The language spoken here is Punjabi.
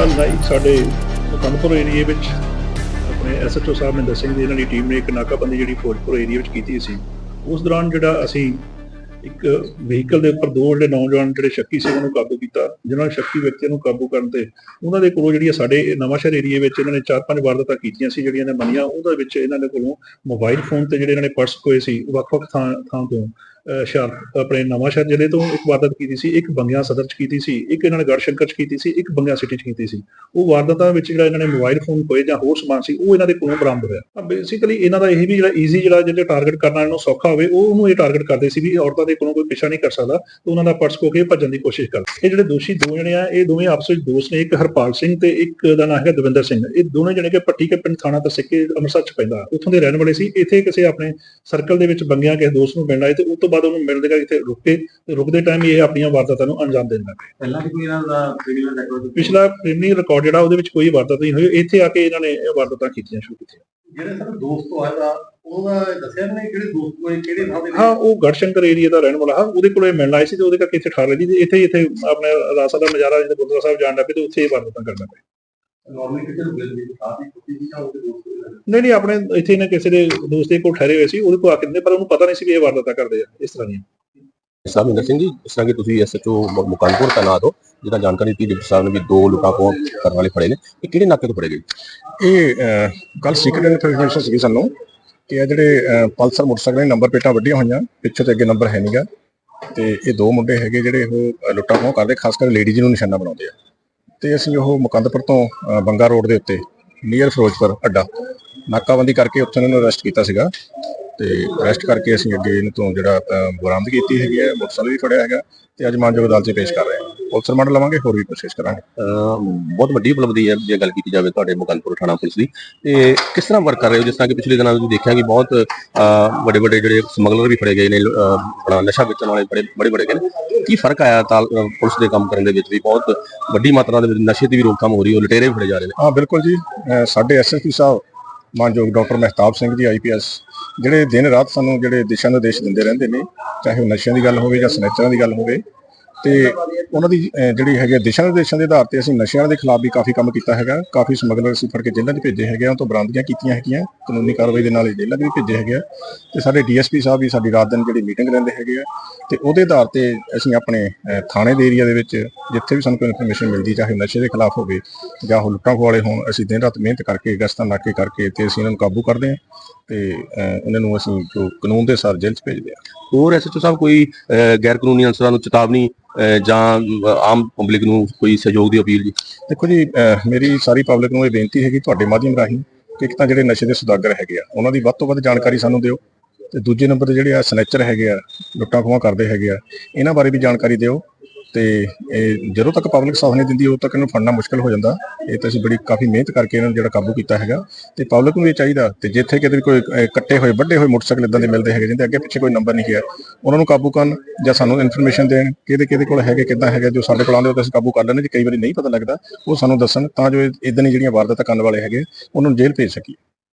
ਸਾਡੇ ਮੁਕੰਦਪੁਰ ਏਰੀਏ ਵਿੱਚ ਆਪਣੇ ਐਸਐਚਓ ਸਾਹਿਬ ਮਹਿੰਦਰ ਸਿੰਘ ਦੀ ਇਹਨਾਂ ਦੀ ਟੀਮ ਨੇ ਇੱਕ ਨਾਕਾਬੰਦੀ ਜਿਹੜੀ ਫਿਰੋਜ਼ਪੁਰ ਏਰੀਆ ਵਿੱਚ ਕੀਤੀ ਸੀ। ਉਸ ਦੌਰਾਨ ਜਿਹੜਾ ਅਸੀਂ ਇੱਕ ਵਹੀਕਲ ਦੇ ਉੱਪਰ ਦੋ ਜਿਹੜੇ ਨੌਜਵਾਨ ਜਿਹੜੇ ਸ਼ੱਕੀ ਸੀ, ਉਹਨਾਂ ਨੂੰ ਕਾਬੂ ਕੀਤਾ। ਜਿਨ੍ਹਾਂ ਨੇ ਸ਼ੱਕੀ ਵਿਅਕਤੀਆਂ ਨੂੰ ਕਾਬੂ ਕਰਨ ਤੇ ਉਹਨਾਂ ਦੇ ਕੋਲੋਂ ਜਿਹੜੀਆਂ ਸਾਡੇ ਨਵਾਂਸ਼ਹਿਰ ਏਰੀਏ ਵਿੱਚ ਇਹਨਾਂ ਨੇ ਚਾਰ ਪੰਜ ਵਾਰਦਾਤਾਂ ਕੀਤੀਆਂ ਸੀ, ਜਿਹੜੀਆਂ ਨੇ ਮੰਨੀਆਂ ਉਹਦੇ ਵਿੱਚ ਇਹਨਾਂ ਦੇ ਕੋਲੋਂ ਮੋਬਾਈਲ ਫੋਨ ਤੇ ਜਿਹੜੇ ਇਹਨਾਂ ਨੇ ਪਰਸ ਕੋਏ ਸੀ, ਵੱਖ-ਵੱਖ ਥਾਂ ਥਾਂ ਤੋਂ ਸ਼ਹਿਰ ਆਪਣੇ ਨਵਾਂ ਸ਼ਹਿਰ ਜ਼ਿਲ੍ਹੇ ਤੋਂ ਇੱਕ ਵਾਰਦਾਤ ਕੀਤੀ ਸੀ, ਇੱਕ ਬੰਗਿਆ ਸਦਰ ਚ ਕੀਤੀ ਸੀ, ਇੱਕ ਇਹਨਾਂ ਨੇ ਗੜਸ਼ੰਕਰ ਚ ਕੀਤੀ ਸੀ, ਇੱਕ ਬੰਗਿਆ ਸਿਟੀ ਚ ਕੀਤੀ ਸੀ। ਉਹ ਵਾਰਦਾਤਾਂ ਵਿੱਚ ਜਿਹੜਾ ਇਹਨਾਂ ਨੇ ਮੋਬਾਈਲ ਫੋਨ ਕੋਏ ਜਾਂ ਹੋਰ ਸਮਾਨ ਸੀ, ਉਹ ਇਹਨਾਂ ਦੇ ਕੋਲੋਂ ਬਰਾਮਦ ਹੋਇਆ। ਬੇਸਿਕਲੀ ਇਹਨਾਂ ਦਾ ਇਹ ਵੀ ਜਿਹੜਾ ਈਜ਼ੀ ਜਿਹੜਾ ਜਿਹੜੇ ਟਾਰਗੇਟ ਕਰਨਾ ਇਹਨੂੰ ਸੌਖਾ ਹੋਵੇ, ਉਹ ਉਹਨੂੰ ਇਹ ਟਾਰਗੇਟ ਕਰਦੇ ਸੀ ਵੀ ਔਰਤਾਂ ਦੇ ਕੋਲੋਂ ਕੋਈ ਪਿੱਛਾ ਨਹੀਂ ਕਰ ਸਕਦਾ, ਤੇ ਉਹਨਾਂ ਦਾ ਪਰਸ ਖੋ ਕੇ ਭੱਜਣ ਦੀ ਕੋਸ਼ਿਸ਼ ਕਰਦੇ। ਇਹ ਜਿਹੜੇ ਦੋਸ਼ੀ ਦੋ ਜਣੇ ਆ, ਇਹ ਦੋਵੇਂ ਆਪਸ ਵਿੱਚ ਦੋਸਤ ਨੇ, ਇੱਕ ਹਰਪਾਲ ਸਿੰਘ ਤੇ ਇੱਕ ਦਾ ਨਾਮ ਹੈਗਾ ਦਵਿੰਦਰ ਸਿੰਘ। ਇਹ ਦੋਨੇ ਜਣੇ ਕਿ ਪੱਟੀ ਕੇ ਪਿੰਡ ਥਾਣਾ ਤਸਿੱਕੇ ਅੰਮ੍ਰਿਤਸਰ ਚ ਪੈਂਦਾ, ਉੱਥੋਂ ਦੇ ਰਹਿਣ ਵਾਲੇ ਸੀ। ਇੱਥੇ ਕਿਸੇ ਆਪਣੇ ਸਰਕਲ ਦੇ ਵਿੱਚ ਬੰਗਿਆ, ਕਿਸੇ ਦੋਸਤ ਨੂੰ ਮਿਲਣ ਆਏ ਤੇ ਉਸ ਤੋਂ ਬਾਅਦ ਉਹਨੂੰ ਮਿਲਣ ਦੇ ਕਰਕੇ ਇੱਥੇ ਰੁਕੇ ਤੇ ਰੁਕਦੇ ਟਾਈਮ ਇਹ ਆਪਣੀਆਂ ਵਾਰਦਾਤਾਂ ਨੂੰ ਅੰਜਾਮ ਲੱਗੇ ਪਹਿਲਾਂ ਵੀ ਕੋਈ ਇਹਨਾਂ ਦਾ ਕ੍ਰਿਮੀਨਲ ਰੈਕੋਰਡ ਪਿਛਲਾ ਕ੍ਰਿਮੀਨਲ ਰਿਕਾਰਡ ਜਿਹੜਾ ਉਹਦੇ ਵਿੱਚ ਕੋਈ ਵਾਰਦਾਤ ਨਹੀਂ ਹੋਈ। ਇੱਥੇ ਆ ਕੇ ਇਹਨਾਂ ਨੇ ਇਹ ਵਾਰਦਾਤਾਂ ਕੀਤੀਆਂ ਸ਼ੁਰੂ ਕੀਤੀਆਂ। ਜਿਹੜੇ ਸਰ ਦੋਸਤ ਹੋਇਆ ਉਹਦਾ ਦੱਸਿਆ ਨੇ ਕਿਹੜੇ ਦੋਸਤ ਕੋਲ ਕਿਹੜੇ ਥਾਂ ਦੇ ਹਾਂ ਉਹ ਗੜਸ਼ੰਕਰ ਏਰੀਆ ਦਾ ਰਹਿਣ ਵਾਲਾ। ਹਾਂ ਉਹਦੇ ਕੋਲੇ ਮਿਲਣ ਆਏ ਸੀ ਤੇ ਉਹਦੇ ਕਰਕੇ ਇੱਥੇ ਠਾਰ ਲਈ ਇੱਥੇ ਹੀ ਇੱਥੇ ਆਪਣੇ ਰਾਸਾ ਦਾ ਨਜ਼ਾਰਾ ਜਿੱਥੇ ਗੁਰਦੁਆਰਾ ਸਾਹਿਬ ਜਾਣ ਲੱਗੇ ਤੇ ਉੱਥੇ ਹੀ ਵਾਰਦਾਤਾਂ ਕਰਨਾ ਪਿਆ ਨਾਰਮਲੀ ਕਿਤੇ ਕੁੱਤੀ ਉਹਦੇ ਦੋਸਤ? ਨਹੀਂ ਨਹੀਂ ਆਪਣੇ ਇੱਥੇ ਇਹਨੇ ਕਿਸੇ ਦੇ ਦੋਸਤ ਦੇ ਕੋਲ ਠਹਿਰੇ ਹੋਏ ਸੀ ਉਹਦੇ ਕੋਲ ਆ ਕੇ ਦਿੰਦੇ ਪਰ ਉਹਨੂੰ ਪਤਾ ਨਹੀਂ ਸੀ ਵੀ ਇਹ ਵਾਰਦਾਤਾਂ ਕਰਦੇ ਆ ਇਸ ਤਰ੍ਹਾਂ ਦੀਆਂ। ਸਾਹਿਬ ਸਿੰਘ ਜੀ ਜਿਸ ਤਰ੍ਹਾਂ ਕਿ ਤੁਸੀਂ ਐਸਐਚਓ ਮੁਕਾਨਪੁਰ ਤੈਨਾਤ ਹੋ ਜਿਹਦਾ ਜਾਣਕਾਰੀ ਦਿੱਤੀ ਡਿਪਟੀ ਸਾਹਿਬ ਨੇ ਵੀ ਦੋ ਲੁੱਟਾਂ ਖੋਹ ਕਰਨ ਵਾਲੇ ਫੜੇ ਨੇ ਇਹ ਕਿਹੜੇ ਨਾਕੇ ਤੋਂ ਫੜੇ ਗਏ? ਇਹ ਕੱਲ ਸੀਕ੍ਰੀਟ ਇਨਫੋਰਮੇਸ਼ਨ ਸੀਗੀ ਸਾਨੂੰ ਕਿ ਇਹ ਜਿਹੜੇ ਅਹ, ਪਲਸਰ ਮੋਟਰਸਾਈਕਲ ਦੇ ਨੰਬਰ ਪਲੇਟਾਂ ਵੱਡੀਆਂ ਹੋਈਆਂ ਪਿੱਛੇ ਤੇ ਅੱਗੇ ਨੰਬਰ ਹੈ ਨਹੀਂਗਾ ਤੇ ਇਹ ਦੋ ਮੁੰਡੇ ਹੈਗੇ ਜਿਹੜੇ ਉਹ ਅਹ, ਲੁੱਟਾਂ ਖੋਹ ਕਰਦੇ ਖਾਸ ਕਰ ਲੇਡੀਜ਼ ਨੂੰ ਨਿਸ਼ਾਨਾ ਬਣਾਉਂਦੇ ਆ। ਤੇ ਅਸੀਂ ਉਹ ਮੁਕੰਦਪੁਰ ਤੋਂ ਅਹ, ਬੰਗਾ ਰੋਡ ਦੇ ਉੱਤੇ ਨੀਅਰ ਫਿਰੋਜ਼ਪੁਰ ਅੱਡਾ ਨਾਕਾਬੰਦੀ ਕਰਕੇ ਉੱਥੇ ਉਹਨਾਂ ਨੂੰ ਅਰੈਸਟ ਕੀਤਾ ਸੀਗਾ। ਤੇ ਅਰੈਸਟ ਕਰਕੇ ਅਸੀਂ ਅੱਗੇ ਇਹਨਾਂ ਤੋਂ ਜਿਹੜਾ ਅਹ, ਬਰਾਮਦ ਕੀਤੀ ਹੈਗੀ ਹੈ ਮੋਟਰਸਾਈਕਲ ਵੀ ਫੜਿਆ ਹੈਗਾ ਤੇ ਅੱਜ ਮਾਨਯੋਗ ਅਦਾਲਤ 'ਚ ਪੇਸ਼ ਕਰ ਰਹੇ ਹਾਂ। ਪੁਲਿਸ ਰਿਮਾਂਡ ਲਵਾਂਗੇ ਹੋਰ ਵੀ ਕੋਸ਼ਿਸ਼ ਕਰਾਂਗੇ। ਬਹੁਤ ਵੱਡੀ ਉਪਲਬਧੀ ਹੈ ਜੇ ਗੱਲ ਕੀਤੀ ਜਾਵੇ ਤੁਹਾਡੇ ਮੁਕਾਨਪੁਰ ਥਾਣਾ ਪੁਲਿਸ ਦੀ। ਤੇ ਕਿਸ ਤਰ੍ਹਾਂ ਵਰਕ ਕਰ ਰਹੇ ਹੋ? ਜਿਸ ਤਰ੍ਹਾਂ ਕਿ ਪਿਛਲੇ ਦਿਨਾਂ ਵਿੱਚ ਦੇਖਿਆ ਕਿ ਬਹੁਤ ਵੱਡੇ ਵੱਡੇ ਜਿਹੜੇ ਸਮਗਲਰ ਵੀ ਫੜੇ ਗਏ ਨੇ ਆਪਣਾ ਨਸ਼ਾ ਵੇਚਣ ਵਾਲੇ ਬੜੇ ਬੜੇ ਬੜੇ ਗਏ ਨੇ। ਕੀ ਫ਼ਰਕ ਆਇਆ ਤਾਲ ਪੁਲਿਸ ਦੇ ਕੰਮ ਕਰਨ ਦੇ ਵਿੱਚ ਵੀ? ਬਹੁਤ ਵੱਡੀ ਮਾਤਰਾ ਦੇ ਵਿੱਚ ਨਸ਼ੇ ਦੀ ਵੀ ਰੋਕਥਾਮ ਹੋ ਰਹੀ ਹੈ ਲੁਟੇਰੇ ਵੀ ਫੜੇ ਜਾ ਰਹੇ ਨੇ। ਹਾਂ ਬਿਲਕੁਲ ਜੀ। ਸਾਡੇ ਐਸਐਸਪੀ ਸਾਹਿਬ ਮਾਨਯੋਗ ਡਾਕਟਰ ਮਹਿਤਾਬ ਸਿੰਘ ਜੀ ਆਈਪੀਐਸ ਜਿਹੜੇ ਦਿਨ ਰਾਤ ਸਾਨੂੰ ਜਿਹੜੇ ਦਿਸ਼ਾ ਨਿਰਦੇਸ਼ ਦਿੰਦੇ ਰਹਿੰਦੇ ਨੇ ਚਾਹੇ ਉਹ ਨਸ਼ਿਆਂ ਦੀ ਗੱਲ ਹੋਵੇ ਜਾਂ ਸਨੈਚਰਾਂ ਦੀ ਗੱਲ ਹੋਵੇ ਤੇ ਉਹਨਾਂ ਦੀ ਅਹ ਜਿਹੜੀ ਹੈਗੇ ਦਿਸ਼ਾ ਨਿਰਦੇਸ਼ਾਂ ਦੇ ਆਧਾਰ ਤੇ ਅਸੀਂ ਨਸ਼ਿਆਂ ਦੇ ਖਿਲਾਫ ਵੀ ਕਾਫੀ ਕੰਮ ਕੀਤਾ ਹੈਗਾ। ਕਾਫੀ ਸਮਗਲਰ ਅਸੀਂ ਫੜ ਕੇ ਜੇਲ੍ਹਾਂ 'ਚ ਭੇਜੇ ਹੈਗੇ ਆ। ਉਹ ਤੋਂ ਬਰਾਮਦੀਆਂ ਕੀਤੀਆਂ ਹੈਗੀਆਂ। ਕਾਨੂੰਨੀ ਕਾਰਵਾਈ ਦੇ ਨਾਲ ਹੀ ਜੇਲ੍ਹਾਂ 'ਚ ਵੀ ਭੇਜੇ ਹੈਗੇ ਆ। ਤੇ ਸਾਡੇ ਡੀਐਸਪੀ ਸਾਹਿਬ ਵੀ ਸਾਡੀ ਰਾਤ ਦਿਨ ਜਿਹੜੀ ਮੀਟਿੰਗ ਰਹਿੰਦੇ ਹੈਗੇ ਆ। ਤੇ ਉਹਦੇ ਆਧਾਰ ਤੇ ਅਸੀਂ ਆਪਣੇ ਅਹ, ਥਾਣੇ ਦੇ ਏਰੀਆ ਦੇ ਵਿੱਚ ਜਿੱਥੇ ਵੀ ਸਾਨੂੰ ਕੋਈ ਇਨਫੋਰਮੇਸ਼ਨ ਮਿਲਦੀ ਚਾਹੇ ਨਸ਼ੇ ਦੇ ਖਿਲਾਫ ਹੋਵੇ ਜਾਂ ਉਹ ਲੁੱਟਾਂ ਖੋਹ ਵਾਲੇ ਹੋਣ ਅਸੀਂ ਦਿਨ ਰਾਤ ਮਿਹਨਤ ਕਰਕੇ ਗਸ਼ਤਾਂ ਨਾਕੇ ਕਰਕੇ ਤੇ ਅਸੀਂ ਇਹਨਾਂ ਨੂੰ ਕਾਬੂ ਕਰਦੇ ਹਾਂ। ਤੇ ਅਹ, ਇਹਨਾਂ ਨੂੰ ਅਸੀਂ ਜੋ ਕਾਨੂੰਨ ਦੇ ਅਨੁਸਾਰ ਜੇਲ੍ਹ 'ਚ ਭੇਜਦੇ ਹਾਂ ਹੋਰ ਐਸਐਚਓ ਸਾਹਿਬ ਕੋਈ ਗੈਰ ਕਾਨੂੰਨੀ ਅਨਸਰਾਂ ਨੂੰ ਚੇਤਾਵਨੀ ਜਾਂ ਆਮ ਪਬਲਿਕ ਨੂੰ ਕੋਈ ਸਹਿਯੋਗ ਦੀ ਅਪੀਲ ਜੀ? ਦੇਖੋ ਜੀ ਮੇਰੀ ਸਾਰੀ ਪਬਲਿਕ ਨੂੰ ਇਹ ਬੇਨਤੀ ਹੈਗੀ ਤੁਹਾਡੇ ਮਾਧਿਅਮ ਰਾਹੀਂ ਕਿ ਇੱਕ ਤਾਂ ਜਿਹੜੇ ਨਸ਼ੇ ਦੇ ਸੁਦਾਗਰ ਹੈਗੇ ਆ ਉਹਨਾਂ ਦੀ ਵੱਧ ਤੋਂ ਵੱਧ ਜਾਣਕਾਰੀ ਸਾਨੂੰ ਦਿਓ। ਤੇ ਦੂਜੇ ਨੰਬਰ ਤੇ ਜਿਹੜੇ ਆ ਸਨੈਚਰ ਹੈਗੇ ਆ ਲੁੱਟਾਂ ਖੋਹਾਂ ਕਰਦੇ ਹੈਗੇ ਆ ਇਹਨਾਂ ਬਾਰੇ ਵੀ ਜਾਣਕਾਰੀ ਦਿਓ। ਤੇ ਇਹ ਜਦੋਂ ਤੱਕ ਪਬਲਿਕ ਸਾਥ ਨਹੀਂ ਦਿੰਦੀ, ਉਦੋਂ ਤੱਕ ਇਹਨੂੰ ਫੜਨਾ ਮੁਸ਼ਕਲ ਹੋ ਜਾਂਦਾ। ਇਹ ਤਾਂ ਅਸੀਂ ਬੜੀ ਕਾਫੀ ਮਿਹਨਤ ਕਰਕੇ ਇਹਨਾਂ ਨੂੰ ਜਿਹੜਾ ਕਾਬੂ ਕੀਤਾ ਹੈਗਾ। ਤੇ ਪਬਲਿਕ ਨੂੰ ਇਹ ਚਾਹੀਦਾ, ਤੇ ਜਿੱਥੇ ਕਿਤੇ ਵੀ ਕੋਈ ਕੱਟੇ ਹੋਏ, ਵੱਡੇ ਹੋਏ ਮੋਟਰਸਾਈਕਲ ਇਦਾਂ ਦੇ ਮਿਲਦੇ ਹੈਗੇ, ਜਿੰਦੇ ਅੱਗੇ ਪਿੱਛੇ ਕੋਈ ਨੰਬਰ ਨਹੀਂ ਹੈ ਉਹਨਾਂ ਨੂੰ ਕਾਬੂ ਕਰਨ ਜਾਂ ਸਾਨੂੰ ਇਨਫੋਰਮੇਸ਼ਨ ਦੇਣ, ਕਿਹਦੇ ਕਿਹਦੇ ਕੋਲ ਹੈਗੇ, ਕਿੱਦਾਂ ਹੈਗੇ, ਜੋ ਸਾਡੇ ਕੋਲ ਆਉਂਦੇ ਉਹ ਤਾਂ ਅਸੀਂ ਕਾਬੂ ਕਰ ਲੈਂਦੇ ਜੇ ਕਈ ਵਾਰੀ ਨਹੀਂ ਪਤਾ ਲੱਗਦਾ, ਉਹ ਸਾਨੂੰ ਦੱਸਣ, ਤਾਂ ਜੋ ਇਦਾਂ ਦੀ ਜਿਹੜੀਆਂ ਵਾਰਦਾਤਾਂ ਕਰਨ ਵਾਲੇ ਹੈਗੇ, ਉਹਨਾਂ ਨੂੰ ਜੇਲ੍ਹ ਭੇਜ ਸਕੀਏ।